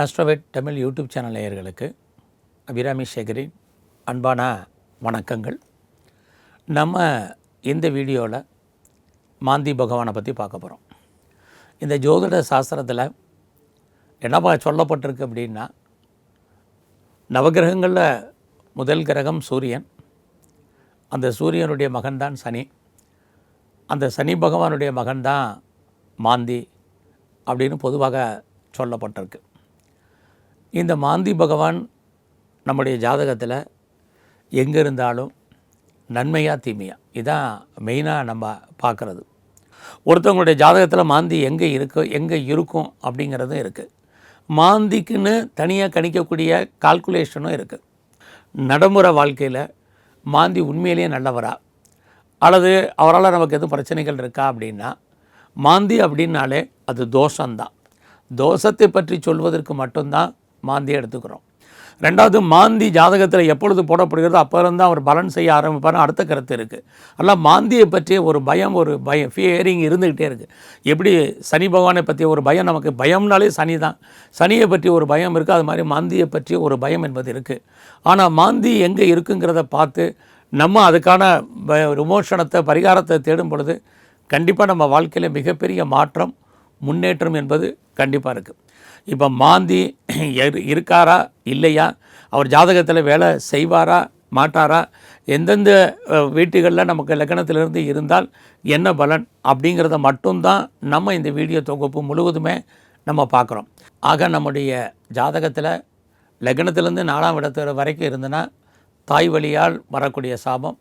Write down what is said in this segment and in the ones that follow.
Astroved Tamil YouTube channel நேயர்களுக்கு அபிராமி சேகரின் அன்பான வணக்கங்கள். நம்ம இந்த வீடியோவில் மாந்தி பகவானை பற்றி பார்க்க போகிறோம் இந்த ஜோதிட சாஸ்திரத்தில் என்னப்பா சொல்லப்பட்டிருக்கு அப்படின்னா நவகிரகங்களில் முதல் கிரகம் சூரியன் அந்த சூரியனுடைய மகன்தான் சனி அந்த சனி பகவானுடைய மகன்தான் மாந்தி அப்படின்னு பொதுவாக சொல்லப்பட்டிருக்கு. இந்த மாந்தி பகவான் நம்முடைய ஜாதகத்தில் எங்கே இருந்தாலும் நன்மையா தீமையா? இதான் மெயினாக நம்ம பார்க்குறது. ஒருத்தவங்களுடைய ஜாதகத்தில் மாந்தி எங்கே இருக்கோ எங்கே இருக்கும் அப்படிங்கிறதும் இருக்குது மாந்திக்குன்னு தனியாக கணிக்கக்கூடிய கால்குலேஷனும் இருக்குது நடைமுறை வாழ்க்கையில் மாந்தி உண்மையிலேயே நல்லவரா? அல்லது அவரால் நமக்கு எதுவும் பிரச்சனைகள் இருக்கா அப்படின்னா மாந்தி அப்படின்னாலே அது தோஷம்தான். தோஷத்தை பற்றி சொல்வதற்கு மட்டும்தான் மாந்தியை எடுத்துக்கிறோம். ரெண்டாவது மாந்தி ஜாதகத்தில் எப்பொழுது போடப்படுகிறதோ அப்போருந்து அவர் பலன் செய்ய ஆரம்பிப்பார்னு அடுத்த கருத்து இருக்குது அதனால் மாந்தியை பற்றிய ஒரு பயம் ஒரு பயம் ஃபியரிங் இருந்துக்கிட்டே இருக்குது எப்படி சனி பகவானை பற்றிய ஒரு பயம்? நமக்கு பயம்னாலே சனி தான். சனியை பற்றி ஒரு பயம் இருக்குது அது மாதிரி மாந்தியை பற்றிய ஒரு பயம் என்பது இருக்குது ஆனால் மாந்தி எங்கே இருக்குங்கிறத பார்த்து நம்ம அதுக்கான ப- விமோசனத்தை பரிகாரத்தை தேடும் பொழுது கண்டிப்பாக நம்ம வாழ்க்கையில் மிகப்பெரிய மாற்றம் முன்னேற்றம் என்பது கண்டிப்பாக இருக்குது இப்போ மாந்தி இருக்காரா? இல்லையா? அவர் ஜாதகத்தில் வேலை செய்வாரா? மாட்டாரா? எந்தெந்த வீட்டுகளில் நமக்கு லக்கணத்திலிருந்து இருந்தால் என்ன பலன் அப்படிங்கிறத மட்டும்தான் நம்ம இந்த வீடியோ தொகுப்பு முழுவதுமே நம்ம பார்க்குறோம். ஆக நம்முடைய ஜாதகத்தில் லக்னத்திலேருந்து நாலாம் இடத்து வரைக்கும் இருந்ததுன்னா தாய் வழியால் வரக்கூடிய சாபம்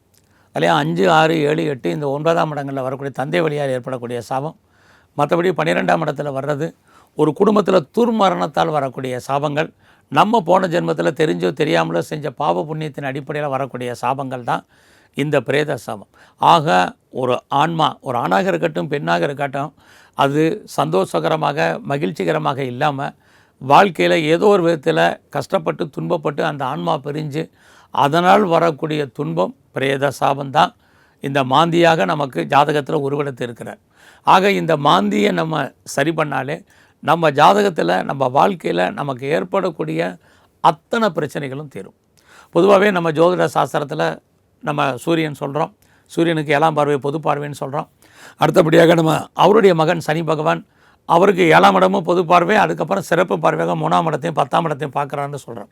அதிலே அஞ்சு ஆறு ஏழு எட்டு இந்த ஒன்பதாம் இடங்களில் வரக்கூடிய தந்தை வழியால் ஏற்படக்கூடிய சாபம் மற்றபடி பன்னிரெண்டாம் இடத்துல வர்றது ஒரு குடும்பத்தில் துர்மரணத்தால் வரக்கூடிய சாபங்கள் நம்ம போன ஜென்மத்தில் தெரிஞ்சோ தெரியாமலோ செஞ்ச பாவ புண்ணியத்தின் அடிப்படையில் வரக்கூடிய சாபங்கள் தான் இந்த பிரேத சாபம். ஆக ஒரு ஆன்மா ஒரு ஆணாக இருக்கட்டும் பெண்ணாக இருக்கட்டும் அது சந்தோஷகரமாக மகிழ்ச்சிகரமாக இல்லாமல் வாழ்க்கையில் ஏதோ ஒரு விதத்தில் கஷ்டப்பட்டு துன்பப்பட்டு அந்த ஆன்மா பிரிஞ்சு அதனால் வரக்கூடிய துன்பம் பிரேத சாபம்தான் இந்த மாந்தியாக நமக்கு ஜாதகத்தில் உருவெடுத்து இருக்கிறார். ஆக இந்த மாந்தியை நம்ம சரி பண்ணாலே நம்ம ஜாதகத்தில் நம்ம வாழ்க்கையில் நமக்கு ஏற்படக்கூடிய அத்தனை பிரச்சனைகளும் தீரும். பொதுவாகவே நம்ம ஜோதிட சாஸ்திரத்தில் நம்ம சூரியன் சொல்கிறோம் சூரியனுக்கு ஏழாம் பார்வை பொது பார்வைன்னு சொல்கிறோம் அடுத்தபடியாக நம்ம அவருடைய மகன் சனி பகவான் அவருக்கு ஏழாம் இடமும் பொது பார்வை அதுக்கப்புறம் சிறப்பு பார்வையாக மூணாம் இடத்தையும் பத்தாம் இடத்தையும் பார்க்குறான்னு சொல்கிறோம்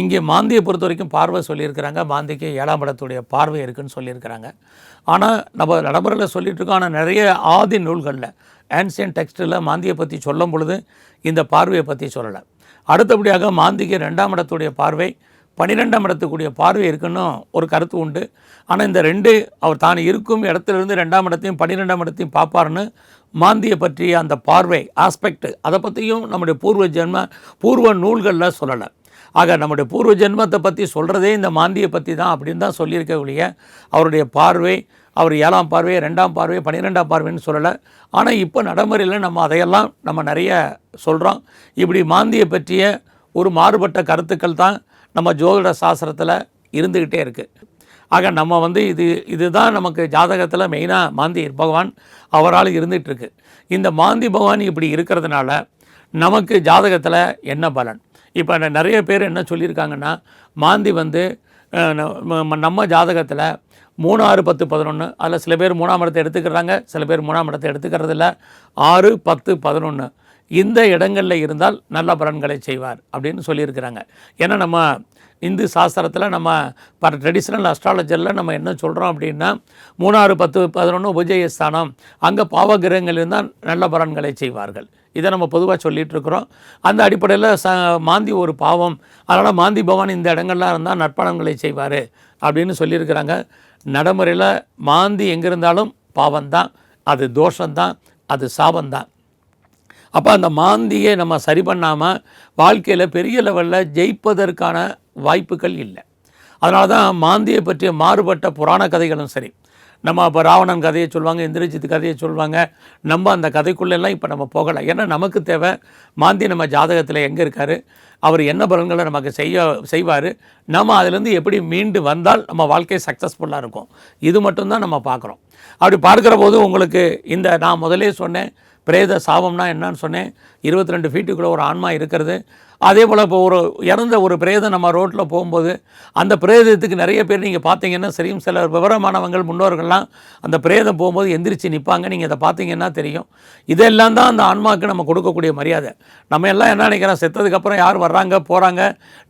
இங்கே மாந்தியை பொறுத்த வரைக்கும் பார்வை சொல்லியிருக்கிறாங்க. மாந்திக்கு ஏழாம் இடத்துடைய பார்வை இருக்குன்னு சொல்லியிருக்கிறாங்க. ஆனால் நம்ம நடைமுறையில் சொல்லிகிட்டு இருக்கோம். ஆனால் நிறைய ஆதி நூல்களில் ஆன்சியன் டெக்ஸ்டில் மாந்தியை பற்றி சொல்லும் பொழுது இந்த பார்வையை பற்றி சொல்லலை. அடுத்தபடியாக மாந்திக்கு ரெண்டாம் இடத்துடைய பார்வை பன்னிரெண்டாம் இடத்துக்குரிய பார்வை இருக்குன்னு ஒரு கருத்து உண்டு. ஆனால் இந்த ரெண்டு அவர் தான் இருக்கும் இடத்துலேருந்து ரெண்டாம் இடத்தையும் பன்னிரெண்டாம் இடத்தையும் பார்ப்பார்னு மாந்தியை பற்றிய அந்த பார்வை ஆஸ்பெக்ட் அதை பற்றியும் நம்முடைய பூர்வ ஜென்ம பூர்வ நூல்களில் சொல்லலை. ஆக நம்முடைய பூர்வ ஜென்மத்தை பற்றி சொல்கிறதே இந்த மாந்தியை பற்றி தான் அப்படின்னு தான் சொல்லியிருக்க ஒழிய அவருடைய பார்வை அவர் ஏழாம் பார்வை ரெண்டாம் பார்வை பன்னிரெண்டாம் பார்வைன்னு சொல்லலை. ஆனால் இப்போ நடைமுறையில் நம்ம அதையெல்லாம் நம்ம நிறைய சொல்கிறோம் இப்படி மாந்தியை பற்றிய ஒரு மாறுபட்ட கருத்துக்கள் தான் நம்ம ஜோதிட சாஸ்திரத்தில் இருந்துக்கிட்டே இருக்குது ஆக நம்ம வந்து இது இதுதான் நமக்கு ஜாதகத்தில் மெயினாக மாந்தி பகவான் அவரால் இருந்துகிட்ருக்கு இந்த மாந்தி பகவான் இப்படி இருக்கிறதுனால நமக்கு ஜாதகத்தில் என்ன பலன்? இப்போ நிறைய பேர் என்ன சொல்லியிருக்காங்கன்னா மாந்தி வந்து நம்ம ஜாதகத்தில் மூணு ஆறு பத்து பதினொன்று அதில் சில பேர் மூணாம் இடத்தை எடுத்துக்கிறாங்க சில பேர் மூணாம் இடத்தை எடுத்துக்கிறதில்ல. ஆறு பத்து பதினொன்று இந்த இடங்களில் இருந்தால் நல்ல பலன்களை செய்வார் அப்படின்னு சொல்லியிருக்கிறாங்க. ஏன்னா நம்ம இந்து சாஸ்திரத்தில் நம்ம பல ட்ரெடிஷ்னல் அஸ்ட்ராலஜரில் நம்ம என்ன சொல்கிறோம் அப்படின்னா மூணாறு பத்து பதினொன்று உபஜய ஸ்தானம் அங்கே பாவகிரகங்கள் இருந்தால் நல்ல பலன்களை செய்வார்கள். இதை நம்ம பொதுவாக சொல்லிகிட்டு இருக்கிறோம். அந்த அடிப்படையில் ச மாந்தி ஒரு பாவம். அதனால் மாந்தி பவான் இந்த இடங்கள்லாம் இருந்தால் நற்பலன்களை செய்வார் அப்படின்னு சொல்லியிருக்கிறாங்க. நடைமுறையில் மாந்தி எங்கே இருந்தாலும் பாவம்தான். அது தோஷம்தான். அது சாபம்தான். அப்போ அந்த மாந்தியை நம்ம சரி பண்ணாமல் வாழ்க்கையில் பெரிய லெவலில் ஜெயிப்பதற்கான வாய்ப்புகள் இல்லை. அதனால தான் மாந்தியை பற்றிய மாறுபட்ட புராண கதைகளும் சரி நம்ம அப்போ ராவணன் கதையை சொல்லுவாங்க இந்திரஜித் கதையை சொல்லுவாங்க நம்ம அந்த கதைக்குள்ளெல்லாம் இப்போ நம்ம போகலை. ஏன்னா நமக்கு தேவை மாந்தி நம்ம ஜாதகத்தில் எங்கே இருக்கார் அவர் என்ன பலன்களை நமக்கு செய்ய செய்வார் நம்ம அதிலேருந்து எப்படி மீண்டு வந்தால் நம்ம வாழ்க்கை சக்ஸஸ்ஃபுல்லாக இருக்கும். இது மட்டும்தான் நம்ம பார்க்குறோம். அப்படி பார்க்குற போது உங்களுக்கு இந்த நான் முதலே சொன்னேன் பிரேத சாபம்னா என்னன்னு சொன்னேன். இருபத்தி ரெண்டு ஃபீட்டுக்குள்ளே ஒரு ஆன்மா இருக்கிறது. அதே போல் இப்போ ஒரு இறந்த ஒரு பிரேதம் நம்ம ரோட்டில் போகும்போது அந்த பிரேதத்துக்கு நிறைய பேர் நீங்கள் பார்த்தீங்கன்னா சரியும் சில விவரமானவங்கள் முன்னோர்கள்லாம் அந்த பிரேதம் போகும்போது எந்திரிச்சு நிற்பாங்க நீங்கள் அதை பார்த்தீங்கன்னா தெரியும். இதெல்லாம் தான் அந்த ஆன்மாவுக்கு நம்ம கொடுக்கக்கூடிய மரியாதை. நம்ம எல்லாம் என்ன நினைக்கிறோம்? செத்ததுக்கப்புறம் யார் வர்றாங்க போகிறாங்க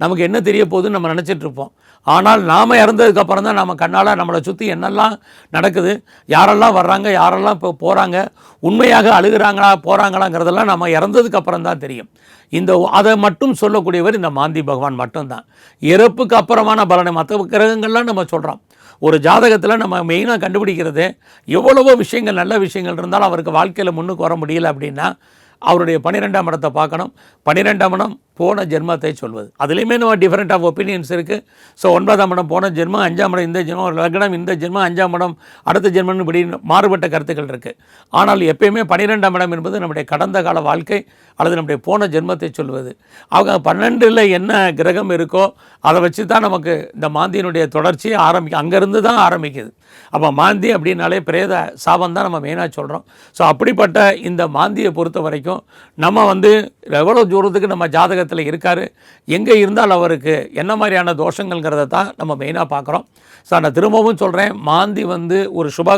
நமக்கு என்ன தெரிய போகுதுன்னு நம்ம நினச்சிட்ருப்போம் ஆனால் நாம் இறந்ததுக்கப்புறம் தான் நம்ம கண்ணால் நம்மளை சுற்றி என்னெல்லாம் நடக்குது யாரெல்லாம் வர்றாங்க யாரெல்லாம் இப்போ போகிறாங்க உண்மையாக அழுகிறாங்களா போகிறாங்களாங்கிறதெல்லாம் நம்ம இறந்ததுக்கப்புறம் தான் தெரியும். இந்த அதை மட்டும் சொல்லக்கூடியவர் இந்த மாந்தி பகவான் மட்டும்தான். இறப்புக்கு அப்புறமான பலனை மற்ற கிரகங்கள்லாம் நம்ம சொல்கிறோம் ஒரு ஜாதகத்தில் நம்ம மெயினாக கண்டுபிடிக்கிறது எவ்வளவோ விஷயங்கள் நல்ல விஷயங்கள் இருந்தாலும் அவருக்கு வாழ்க்கையில் முன்னுக்கு வர முடியல அப்படின்னா அவருடைய பன்னிரெண்டாம் இடத்தை பார்க்கணும். பன்னிரெண்டாம் இடம் போன ஜென்மத்தை சொல்வது. அதுலேயுமே நம்ம டிஃப்ரெண்ட் ஆஃப் ஒப்பீனியன்ஸ் இருக்குது ஸோ ஒன்பதாம் இடம் போன ஜென்மம் அஞ்சாம் இடம் இந்த ஜென்மம் ஒரு லக்னம் இந்த ஜென்மம் அஞ்சாம் இடம் அடுத்த ஜென்மம்னு இப்படி மாறுபட்ட கருத்துக்கள் இருக்குது ஆனால் எப்பயுமே பன்னிரெண்டாம் இடம் என்பது நம்முடைய கடந்த கால வாழ்க்கை அல்லது நம்முடைய போன ஜென்மத்தை சொல்வது. அவங்க பன்னெண்டில் என்ன கிரகம் இருக்கோ அதை வச்சு தான் நமக்கு இந்த மாந்தியினுடைய தொடர்ச்சியை ஆரம்பிக்கும் அங்கேருந்து தான் ஆரம்பிக்குது. அப்போ மாந்தி அப்படின்னாலே பிரேத சாபம் தான் நம்ம மெயினாக சொல்கிறோம் ஸோ அப்படிப்பட்ட இந்த மாந்தியை பொறுத்த வரைக்கும் நம்ம வந்து எவ்வளோ தூரத்துக்கு நம்ம ஜாதகத்தில் இருக்கார். எங்கே இருந்தால் அவருக்கு என்ன மாதிரியான தோஷங்கள்ங்கிறத தான் நம்ம மெயினாக பார்க்குறோம். ஸோ நான் திரும்பவும் சொல்கிறேன் மாந்தி வந்து ஒரு சுப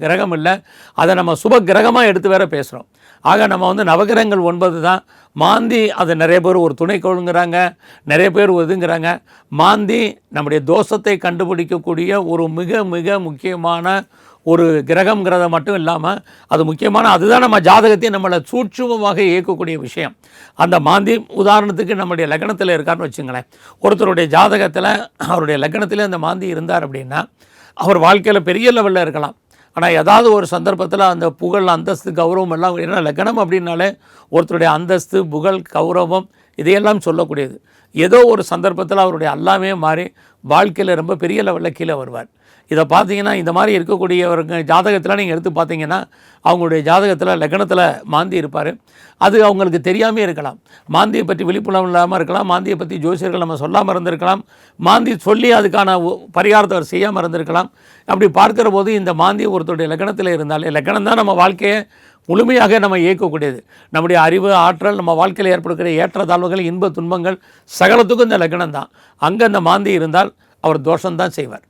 கிரகம் இல்லை. அதை நம்ம சுப கிரகமாக எடுத்து வேற பேசுகிறோம் ஆக நம்ம வந்து நவகிரகங்கள் ஒன்பது தான். மாந்தி அதை நிறைய பேர் ஒரு துணைக்கோளுங்கிறாங்க நிறைய பேர் ஒதுங்கிறாங்க மாந்தி நம்முடைய தோஷத்தை கண்டுபிடிக்கக்கூடிய ஒரு மிக மிக முக்கியமான ஒரு கிரகங்கிறத மட்டும் இல்லாமல் அது முக்கியமான அதுதான் நம்ம ஜாதகத்தையும் நம்மளை சூட்சுமமாக இயக்கக்கூடிய விஷயம். அந்த மாந்தி உதாரணத்துக்கு நம்முடைய லக்னத்தில் இருக்காருன்னு வச்சுங்களேன். ஒருத்தருடைய ஜாதகத்தில் அவருடைய லக்னத்தில் அந்த மாந்தி இருந்தார் அப்படின்னா அவர் வாழ்க்கையில் பெரிய லெவலில் இருக்கலாம். ஆனால் ஏதாவது ஒரு சந்தர்ப்பத்தில் அந்த புகழ் அந்தஸ்து கௌரவம் எல்லாம் ஏன்னா லக்னம் அப்படின்னாலே ஒருத்தருடைய அந்தஸ்து புகழ் கௌரவம் இதையெல்லாம் சொல்லக்கூடியது. ஏதோ ஒரு சந்தர்ப்பத்தில் அவருடைய எல்லாமே மாறி வாழ்க்கையில் ரொம்ப பெரிய லெவலில் கீழே வருவார். இதை பார்த்தீங்கன்னா இந்த மாதிரி இருக்கக்கூடியவருங்க ஜாதகத்தில் நீங்கள் எடுத்து பார்த்தீங்கன்னா அவங்களுடைய ஜாதகத்தில் லக்னத்தில் மாந்தி இருப்பார். அது அவங்களுக்கு தெரியாமே இருக்கலாம். மாந்தியை பற்றி விழிப்புணர்வு இல்லாமல் இருக்கலாம். மாந்தியை பற்றி ஜோசியர்கள் நம்ம சொல்லாமல் இருந்திருக்கலாம். மாந்தி சொல்லி அதுக்கான ஒ- பரிகாரத்தை அவர் செய்யாமல் இருந்திருக்கலாம். அப்படி பார்க்குற போது இந்த மாந்தி ஒருத்தருடைய லக்னத்தில் இருந்தாலே லக்னம் தான் நம்ம வாழ்க்கையை முழுமையாக நம்ம இயக்கக்கூடியது. நம்முடைய அறிவு ஆற்றல் நம்ம வாழ்க்கையில் ஏற்படுகிற ஏற்றத்தாழ்வுகள் இன்ப துன்பங்கள் சகலத்துக்கும் இந்த லக்னம் தான் அங்கே அந்த மாந்தி இருந்தால் அவர் தோஷம்தான் செய்வார்.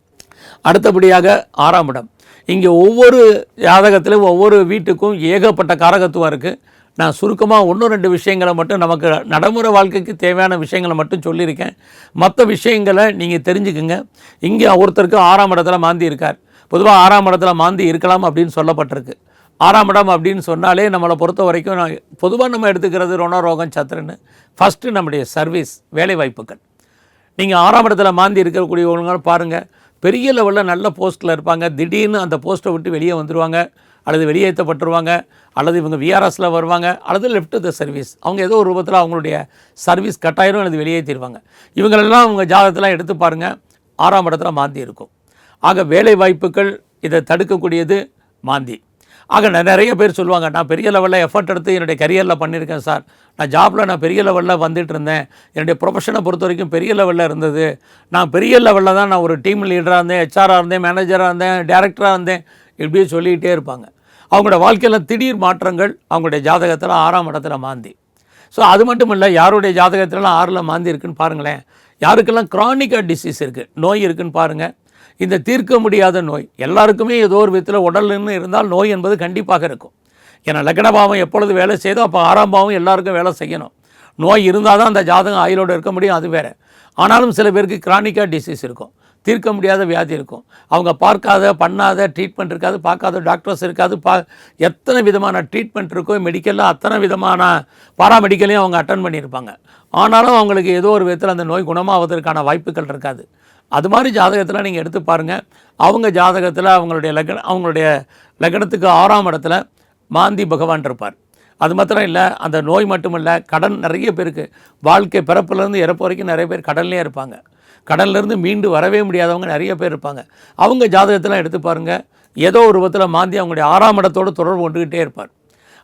அடுத்தபடியாக ஆறாம் இடம். இங்கே ஒவ்வொரு ஜாதகத்திலும் ஒவ்வொரு வீட்டுக்கும் ஏகப்பட்ட காரகத்துவம் இருக்குது நான் சுருக்கமாக ஒன்று ரெண்டு விஷயங்களை மட்டும் நமக்கு நடைமுறை வாழ்க்கைக்கு தேவையான விஷயங்களை மட்டும் சொல்லியிருக்கேன். மற்ற விஷயங்களை நீங்கள் தெரிஞ்சுக்குங்க. இங்கே ஒருத்தருக்கு ஆறாம் இடத்துல மாந்தி இருக்கார். பொதுவாக ஆறாம் இடத்துல மாந்தி இருக்கலாம் அப்படின்னு சொல்லப்பட்டிருக்கு. ஆறாம் இடம் அப்படின்னு சொன்னாலே நம்மளை பொறுத்த வரைக்கும் நான் பொதுவாக நம்ம எடுத்துக்கிறது ரோகம் சத்திரன்னு ஃபஸ்ட்டு நம்முடைய சர்வீஸ் வேலைவாய்ப்புகள். நீங்கள் ஆறாம் இடத்துல மாந்தி இருக்கக்கூடியவங்க பாருங்கள் பெரிய லெவலில் நல்ல போஸ்ட்டில் இருப்பாங்க. திடீர்னு அந்த போஸ்ட்டை விட்டு வெளியே வந்துடுவாங்க அல்லது வெளியேற்றப்பட்டுருவாங்க அல்லது இவங்க விஆர்எஸில் வருவாங்க. அல்லது லெஃப்ட் த சர்வீஸ் அவங்க ஏதோ ஒரு ரூபத்தில் அவங்களுடைய சர்வீஸ் கட்டாயிரும் அல்லது வெளியேற்றிடுவாங்க இவங்களெல்லாம் அவங்க ஜாதகத்தெல்லாம் எடுத்து பாருங்கள் ஆறாம் இடத்துல மாந்தி இருக்கும். ஆக வேலை வாய்ப்புகள் இதை தடுக்கக்கூடியது மாந்தி. ஆக நான் நிறைய பேர் சொல்லுவாங்க நான் பெரிய லெவலில் எஃபர்ட் எடுத்து என்னுடைய கரியரில் பண்ணியிருக்கேன் சார் நான் ஜாப்பில் நான் பெரிய லெவலில் வந்துட்டு இருந்தேன். என்னுடைய ப்ரொஃபஷனை பொறுத்த வரைக்கும் பெரிய லெவலில் இருந்தது. நான் பெரிய லெவலில் தான் நான் ஒரு டீம் லீடராக இருந்தேன் ஹெச்ஆராக இருந்தேன் மேனேஜராக இருந்தேன் டேரக்டராக இருந்தேன் இப்படியே சொல்லிக்கிட்டே இருப்பாங்க. அவங்களோட வாழ்க்கையில் திடீர் மாற்றங்கள் அவங்களுடைய ஜாதகத்தில் ஆறாம் இடத்துல மாந்தி. ஸோ அது மட்டும் இல்லை யாருடைய ஜாதகத்திலலாம் ஆறில் மாந்தி இருக்குன்னு பாருங்களேன். யாருக்கெல்லாம் க்ரானிக்காக டிசீஸ் இருக்குது நோய் இருக்குன்னு பாருங்கள் இந்த தீர்க்க முடியாத நோய். எல்லாருக்குமே ஏதோ ஒரு விதத்தில் உடல்னு இருந்தால் நோய் என்பது கண்டிப்பாக இருக்கும். ஏன்னா லக்னபாவம் எப்பொழுது வேலை செய்தோ அப்போ ஆறாம் பாவம் எல்லாருக்கும் வேலை செய்யணும். நோய் இருந்தால் தான் அந்த ஜாதகம் ஆயுளோடு இருக்க முடியும் அது வேறு. ஆனாலும் சில பேருக்கு கிரானிக்காக டிசீஸ் இருக்கும். தீர்க்க முடியாத வியாதி இருக்கும். அவங்க பார்க்காத பண்ணாத ட்ரீட்மெண்ட் இருக்காது பார்க்காத டாக்டர்ஸ் இருக்காது பா எத்தனை விதமான ட்ரீட்மெண்ட் இருக்கோ மெடிக்கலில் அத்தனை விதமான பாராமெடிக்கலையும் அவங்க அட்டன் பண்ணியிருப்பாங்க ஆனாலும் அவங்களுக்கு ஏதோ ஒரு விதத்தில் அந்த நோய் குணமாவதற்கான வாய்ப்புகள் இருக்காது. அது மாதிரி ஜாதகத்தில் நீங்கள் எடுத்து பாருங்கள் அவங்க ஜாதகத்தில் அவங்களுடைய லக்ன அவங்களுடைய லக்னத்துக்கு ஆறாம் இடத்துல மாந்தி பகவான் இருப்பார். அது மாத்திரம் இல்லை அந்த நோய் மட்டும் இல்லை கடன் நிறைய பேருக்கு வாழ்க்கை பிறப்புலேருந்து இறப்பு வரைக்கும் நிறைய பேர் கடல்லே இருப்பாங்க. கடல்லேருந்து மீண்டு வரவே முடியாதவங்க நிறைய பேர் இருப்பாங்க. அவங்க ஜாதகத்தெல்லாம் எடுத்து பாருங்கள் ஏதோ ஒரு விதத்தில் மாந்தி அவங்களுடைய ஆறாம் இடத்தோடு தொடர்பு கொண்டுக்கிட்டே இருப்பார்.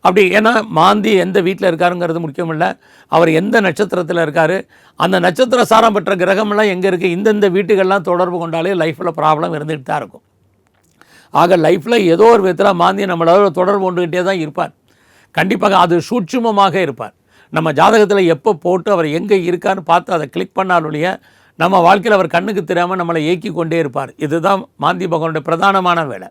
அப்படி ஏன்னா மாந்தி எந்த வீட்டில் இருக்காருங்கிறது முக்கியமில்லை. அவர் எந்த நட்சத்திரத்தில் இருக்கார்? அந்த நட்சத்திர சாரம் பெற்ற கிரகமெல்லாம் எங்கே இருக்குது இந்தந்த வீட்டுகள்லாம் தொடர்பு கொண்டாலே லைஃப்பில் ப்ராப்ளம் இருந்துகிட்டு தான் இருக்கும். ஆக லைஃப்பில் ஏதோ ஒரு விதத்தில் மாந்தி நம்மளோட தொடர்பு கொண்டுக்கிட்டே தான் இருப்பார். கண்டிப்பாக அது சூட்சுமமாக இருப்பார். நம்ம ஜாதகத்தில் எப்போ போட்டு அவர் எங்கே இருக்கான்னு பார்த்து அதை கிளிக் பண்ணாலுடைய நம்ம வாழ்க்கையில் அவர் கண்ணுக்கு தெரியாமல் நம்மளை இயக்கி கொண்டே இருப்பார். இதுதான் மாந்தி பகவானுடைய பிரதானமான வேலை.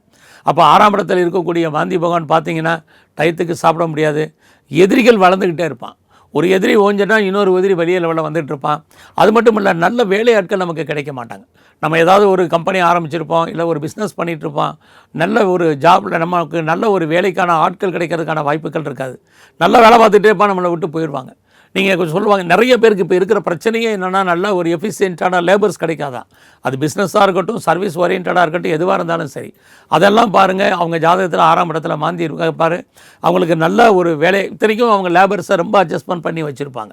அப்போ ஆறாம் இடத்தில் இருக்கக்கூடிய வாந்தி பகவான் பார்த்தீங்கன்னா டயத்துக்கு சாப்பிட முடியாது. எதிரிகள் வளர்ந்துக்கிட்டே இருப்பான். ஒரு எதிரி ஓஞ்சனா இன்னொரு எதிரி வெளியே லெவலில் வந்துட்டு இருப்பான். அது மட்டும் இல்லை நல்ல வேலையாட்கள் நமக்கு கிடைக்க மாட்டாங்க. நம்ம ஏதாவது ஒரு கம்பெனி ஆரம்பிச்சிருப்போம் இல்லை ஒரு பிஸ்னஸ் பண்ணிகிட்ருப்போம் நல்ல ஒரு ஜாபில் நமக்கு நல்ல ஒரு வேலைக்கான ஆட்கள் கிடைக்கிறதுக்கான வாய்ப்புகள் இருக்காது. நல்ல வேலை பார்த்துட்டே இருப்பான் நம்மளை விட்டு போயிடுவாங்க. நீங்கள் கொஞ்சம் சொல்லுவாங்க நிறைய பேருக்கு இப்போ இருக்கிற பிரச்சனையே என்னென்னா நல்ல ஒரு எஃபிஷியண்ட்டான லேபர்ஸ் கிடைக்காதான் அது பிஸ்னஸாக இருக்கட்டும் சர்வீஸ் ஓரியன்டாக இருக்கட்டும் எதுவாக இருந்தாலும் சரி. அதெல்லாம் பாருங்கள் அவங்க ஜாதகத்தில் ஆறாம் இடத்துல மாந்தி இருக்க பாரு. அவங்களுக்கு நல்ல ஒரு வேலை இத்தனைக்கும் அவங்க லேபர்ஸை ரொம்ப அட்ஜஸ்ட்மெண்ட் பண்ணி வச்சுருப்பாங்க.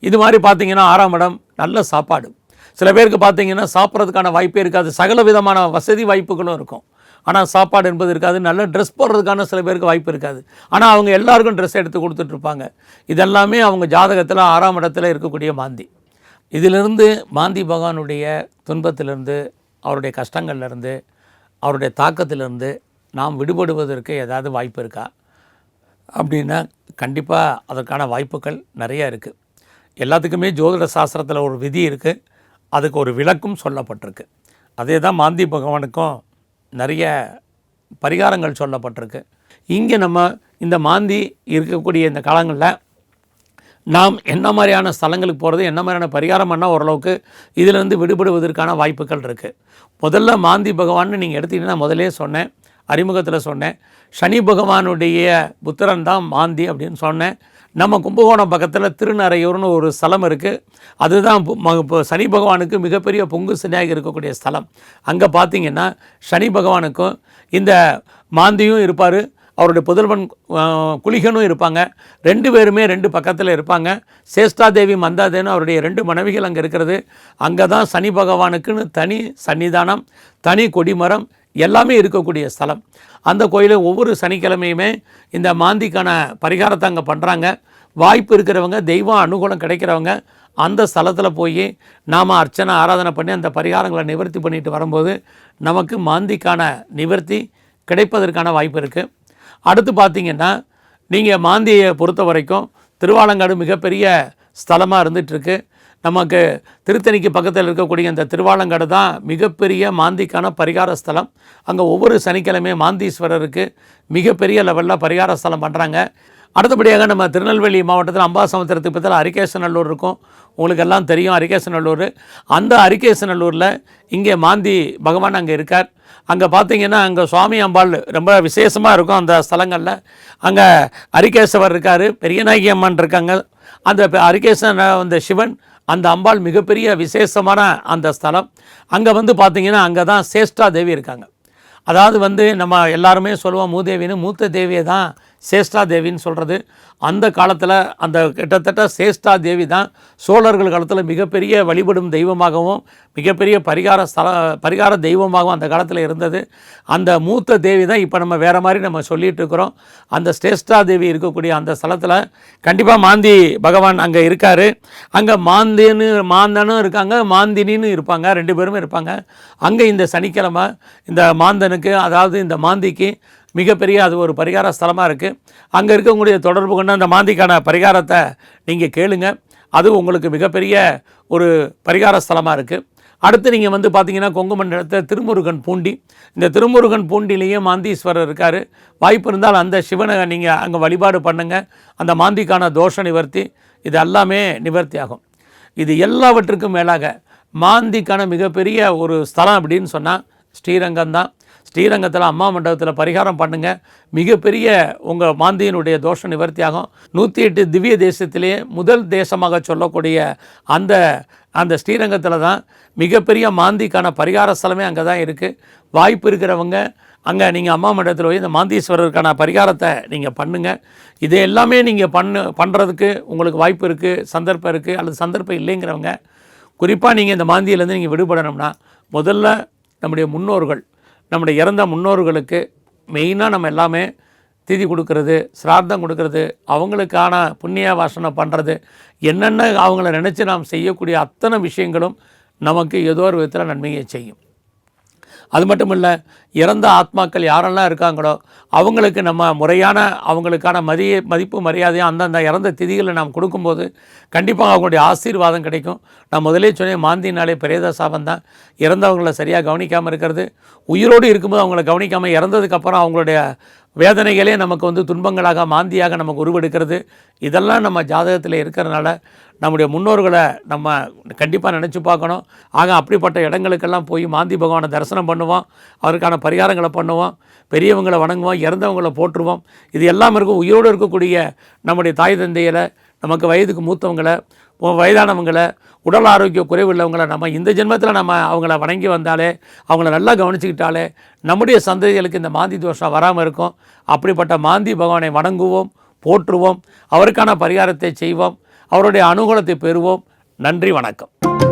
இது மாதிரி பார்த்தீங்கன்னா ஆறாம் இடம் நல்ல சாப்பாடு. சில பேருக்கு பார்த்தீங்கன்னா சாப்பிட்றதுக்கான வாய்ப்பே இருக்காது. சகல விதமான வசதி வாய்ப்புகளும் இருக்கும். ஆனால் சாப்பாடு என்பது இருக்காது. நல்ல ட்ரெஸ் போடுறதுக்கான சில பேருக்கு வாய்ப்பு இருக்காது. ஆனால் அவங்க எல்லாருக்கும் ட்ரெஸ் எடுத்து கொடுத்துட்ருப்பாங்க இதெல்லாமே அவங்க ஜாதகத்தில் ஆறாம் இடத்துல இருக்கக்கூடிய மாந்தி. இதிலிருந்து மாந்தி பகவானுடைய துன்பத்திலிருந்து அவருடைய கஷ்டங்கள்லேருந்து அவருடைய தாக்கத்திலிருந்து நாம் விடுபடுவதற்கு ஏதாவது வாய்ப்பு இருக்கா? அப்படின்னா கண்டிப்பாக அதற்கான வாய்ப்புகள் நிறைய இருக்குது எல்லாத்துக்குமே ஜோதிட சாஸ்திரத்தில் ஒரு விதி இருக்குது அதுக்கு ஒரு விளக்கும் சொல்லப்பட்டிருக்கு. அதே தான் மாந்தி பகவானுக்கும் நிறைய பரிகாரங்கள் சொல்லப்பட்டிருக்கு. இங்கே நம்ம இந்த மாந்தி இருக்கக்கூடிய இந்த காலங்களில் நாம் என்ன மாதிரியான ஸ்தலங்களுக்கு போகிறது என்ன மாதிரியான பரிகாரம் பண்ணால் ஓரளவுக்கு இதிலிருந்து விடுபடுவதற்கான வாய்ப்புகள் இருக்குது முதல்ல மாந்தி பகவான்னு நீங்கள் எடுத்தீங்கன்னா முதலே சொன்னேன் அறிமுகத்தில் சொன்னேன். சனி பகவானுடைய புத்திரன் தான் மாந்தி அப்படின்னு சொன்னேன். நம்ம கும்பகோணம் பக்கத்தில் திருநறையூர்னு ஒரு ஸ்தலம் இருக்குது அதுதான் இப்போ சனி பகவானுக்கு மிகப்பெரிய பொங்கு சனியாக இருக்கக்கூடிய ஸ்தலம். அங்கே பார்த்தீங்கன்னா சனி பகவானுக்கும் இந்த மாந்தியும் இருப்பார். அவருடைய புதல்வன் குளிகனும் இருப்பாங்க. ரெண்டு பேருமே ரெண்டு பக்கத்தில் இருப்பாங்க. சேஷ்டாதேவி மந்தாதேன்னு அவருடைய ரெண்டு மனைவிகள் அங்கே இருக்கிறது. அங்கே தான் சனி பகவானுக்குன்னு தனி சன்னிதானம் தனி கொடிமரம் எல்லாமே இருக்கக்கூடிய ஸ்தலம். அந்த கோயிலில் ஒவ்வொரு சனிக்கிழமையுமே இந்த மாந்திக்கான பரிகாரத்தை அங்கே பண்ணுறாங்க வாய்ப்பு இருக்கிறவங்க தெய்வம் அனுகூலம் கிடைக்கிறவங்க அந்த ஸ்தலத்தில் போய் நாம் அர்ச்சனை ஆராதனை பண்ணி அந்த பரிகாரங்களை நிவர்த்தி பண்ணிட்டு வரும்போது நமக்கு மாந்திக்கான நிவர்த்தி கிடைப்பதற்கான வாய்ப்பு இருக்குது அடுத்து பார்த்தீங்கன்னா நீங்கள் மாந்தியை பொறுத்த வரைக்கும் திருவாலங்காடு மிகப்பெரிய ஸ்தலமாக இருந்துகிட்ருக்கு நமக்கு திருத்தணிக்கு பக்கத்தில் இருக்கக்கூடிய இந்த திருவாலங்காடு தான் மிகப்பெரிய மாந்திக்கான பரிகார ஸ்தலம். அங்கே ஒவ்வொரு சனிக்கிழமையும் மாந்தீஸ்வரருக்கு மிகப்பெரிய லெவலில் பரிகார ஸ்தலம் பண்ணுறாங்க அடுத்தபடியாக நம்ம திருநெல்வேலி மாவட்டத்தில் அம்பாசமுத்திரத்துக்கு பக்கத்தில் அரிகேசநல்லூர் இருக்கும். உங்களுக்கு எல்லாம் தெரியும் அரிகேசநல்லூர். அந்த அரிகேசநல்லூரில் இங்கே மாந்தி பகவான் அங்கே இருக்கார். அங்கே பார்த்தீங்கன்னா அங்கே சுவாமி அம்பாள் ரொம்ப விசேஷமாக இருக்கும் அந்த ஸ்தலங்களில். அங்கே அரிகேசவர் இருக்கார் பெரியநாயகி அம்மன் இருக்காங்க. அந்த அரிகேசன் அந்த சிவன் அந்த அம்பாள் மிகப்பெரிய விசேஷமான அந்த ஸ்தலம். அங்கே வந்து பார்த்திங்கன்னா அங்கே தான் சேஷ்டா தேவி இருக்காங்க. அதாவது வந்து நம்ம எல்லாருமே சொல்லுவோம் மூதேவின்னு மூத்த தேவியை தான் சேஷ்டாதேவின்னு சொல்கிறது அந்த காலத்தில் அந்த கிட்டத்தட்ட சேஷ்டா தேவி தான் சோழர்கள் காலத்தில் மிகப்பெரிய வழிபடும் தெய்வமாகவும் மிகப்பெரிய பரிகார ஸ்தல பரிகார தெய்வமாகவும் அந்த காலத்தில் இருந்தது. அந்த மூத்த தேவி தான் இப்போ நம்ம வேறு மாதிரி நம்ம சொல்லிகிட்டு இருக்கிறோம். அந்த சேஷ்டா தேவி இருக்கக்கூடிய அந்த ஸ்தலத்தில் கண்டிப்பாக மாந்தி பகவான் அங்கே இருக்கார். அங்கே மாந்தின்னு மாந்தனும் இருக்காங்க மாந்தினின்னு இருப்பாங்க ரெண்டு பேருமே இருப்பாங்க. அங்கே இந்த சனிக்கிழமை இந்த மாந்தனுக்கு அதாவது இந்த மாந்திக்கு மிகப்பெரிய அது ஒரு பரிகார ஸ்தலமாக இருக்குது அங்கே இருக்கக்கூடிய தொடர்பு கொண்ட அந்த மாந்திக்கான பரிகாரத்தை நீங்கள் கேளுங்க. அது உங்களுக்கு மிகப்பெரிய ஒரு பரிகார ஸ்தலமாக இருக்குது அடுத்து நீங்கள் வந்து பார்த்தீங்கன்னா கொங்கு மண்டலத்தில் திருமுருகன் பூண்டி. இந்த திருமுருகன் பூண்டிலேயே மாந்தீஸ்வரர் இருக்கார். வாய்ப்பு இருந்தால் அந்த சிவனை நீங்கள் அங்கே வழிபாடு பண்ணுங்கள் அந்த மாந்திக்கான தோஷ நிவர்த்தி இது எல்லாமே நிவர்த்தி ஆகும். இது எல்லாவற்றுக்கும் மேலாக மாந்திக்கான மிகப்பெரிய ஒரு ஸ்தலம் அப்படின்னு சொன்னால் ஸ்ரீரங்கம் தான் ஸ்ரீரங்கத்தில் அம்மா மண்டபத்தில் பரிகாரம் பண்ணுங்கள் மிகப்பெரிய உங்கள் மாந்தியினுடைய தோஷ நிவர்த்தியாகும். நூற்றி எட்டு திவ்ய தேசத்திலேயே முதல் தேசமாக சொல்லக்கூடிய அந்த அந்த ஸ்ரீரங்கத்தில் தான் மிகப்பெரிய மாந்திக்கான பரிகார ஸ்தலமே அங்கே தான் இருக்குது வாய்ப்பு இருக்கிறவங்க அங்கே நீங்கள் அம்மா மண்டபத்தில் போய் இந்த மாந்தீஸ்வரருக்கான பரிகாரத்தை நீங்கள் பண்ணுங்கள் இது எல்லாமே நீங்கள் பண்ணு பண்ணுறதுக்கு உங்களுக்கு வாய்ப்பு இருக்குது சந்தர்ப்பம் இருக்குது அல்லது சந்தர்ப்பம் இல்லைங்கிறவங்க குறிப்பாக நீங்கள் இந்த மாந்தியிலேருந்து நீங்கள் விடுபடணும்னா முதல்ல நம்முடைய முன்னோர்கள் நம்முடைய இறந்த முன்னோர்களுக்கு மெயினாக நம்ம எல்லாமே திதி கொடுக்கறது சிரார்த்தம் கொடுக்கறது அவங்களுக்கான புண்ணிய வாசனை பண்ணுறது என்னென்ன அவங்கள நினச்சி நாம் செய்யக்கூடிய அத்தனை விஷயங்களும் நமக்கு ஏதோ ஒரு விதத்தில் நன்மையை செய்யும். அது மட்டும் இல்லை இறந்த ஆத்மாக்கள் யாரெல்லாம் இருக்காங்களோ அவங்களுக்கு நம்ம முறையான அவங்களுக்கான மதிய மதிப்பு மரியாதையும் அந்தந்த இறந்த திதிகளை நாம் கொடுக்கும்போது கண்டிப்பாக அவங்களுடைய ஆசீர்வாதம் கிடைக்கும். நான் முதலே சொன்னேன் மாந்தினாலே பிரேத சாபம் தான். இறந்தவங்களை சரியாக கவனிக்காமல் இருக்கிறது. உயிரோடு இருக்கும்போது அவங்கள கவனிக்காமல் இறந்ததுக்கப்புறம் அவங்களுடைய வேதனைகளே நமக்கு வந்து துன்பங்களாக மாந்தியாக நமக்கு உருவெடுக்கிறது. இதெல்லாம் நம்ம ஜாதகத்தில் இருக்கிறனால நம்முடைய முன்னோர்களை நம்ம கண்டிப்பாக நினச்சி பார்க்கணும். ஆக அப்படிப்பட்ட இடங்களுக்கெல்லாம் போய் மாந்தி பகவானை தரிசனம் பண்ணுவோம். அவருக்கான பரிகாரங்களை பண்ணுவோம். பெரியவங்களை வணங்குவோம். இறந்தவங்களை போற்றுவோம். இது எல்லாம் இருக்கும். உயிரோடு இருக்கக்கூடிய நம்முடைய தாய் தந்தையில் நமக்கு வயதுக்கு மூத்தவங்களை வயதானவங்களை உடல் ஆரோக்கிய குறைவு உள்ளவங்களை நம்ம இந்த ஜென்மத்தில் நம்ம அவங்கள வணங்கி வந்தாலே அவங்கள நல்லா கவனிச்சுக்கிட்டாலே நம்முடைய சந்ததிகளுக்கு இந்த மாந்தி தோஷம் வராமல் இருக்கும். அப்படிப்பட்ட மாந்தி பகவானை வணங்குவோம் போற்றுவோம். அவருக்கான பரிகாரத்தை செய்வோம். அவருடைய அனுகூலத்தை பெறுவோம். நன்றி வணக்கம்.